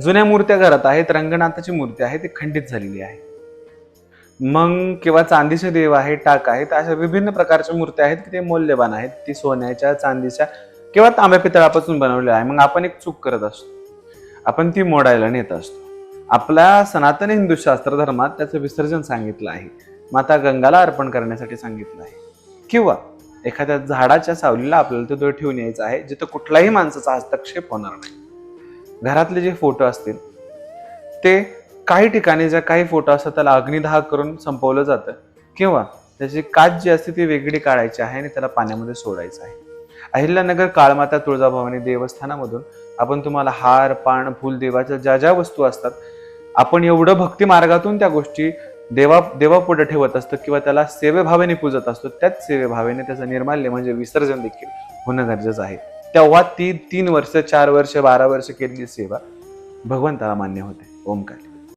जुन्या मूर्त्या घरात आहेत रंगनाथाची मूर्ती आहे ती खंडित झालेली आहे. मग किंवा चांदीचे देव आहे टाक आहेत अशा विभिन्न प्रकारच्या मूर्त्या आहेत की ते मौल्यवान आहेत. ती सोन्याच्या चांदीच्या किंवा तांब्या पितळापासून बनवलेल्या आहे. मग आपण एक चूक करत असतो. आपण ती मोडायला नेत असतो. आपल्या सनातन हिंदू शास्त्र धर्मात त्याचं विसर्जन सांगितलं आहे. माता गंगाला अर्पण करण्यासाठी सांगितलं आहे. किंवा एखाद्या झाडाच्या सावलीला आपल्याला ते ठेवून यायचं आहे जिथं कुठलाही माणसाचा हस्तक्षेप होणार नाही. घरातले जे फोटो असतील ते काही ठिकाणी ज्या काही फोटो असतात त्याला अग्निदाह करून संपवलं जातं किंवा त्याची काच जी असते ती वेगळी काढायची आहे आणि त्याला पाण्यामध्ये सोडायचं आहे. अहिल्यानगर काळमाता तुळजाभवानी देवस्थानामधून आपण तुम्हाला हार पान फुल देवाच्या ज्या ज्या वस्तू असतात आपण एवढं भक्ती मार्गातून त्या गोष्टी देवा देवापुढे ठेवत असतो किंवा त्याला सेवेभावेने पूजत असतो त्याच सेवेभावेने त्याचं निर्माल्य म्हणजे विसर्जन देखील होणं गरजेचं आहे. तेव्हा ती तीन वर्ष चार वर्ष बारा वर्ष केलेली सेवा भगवंताला मान्य होते. ओमकार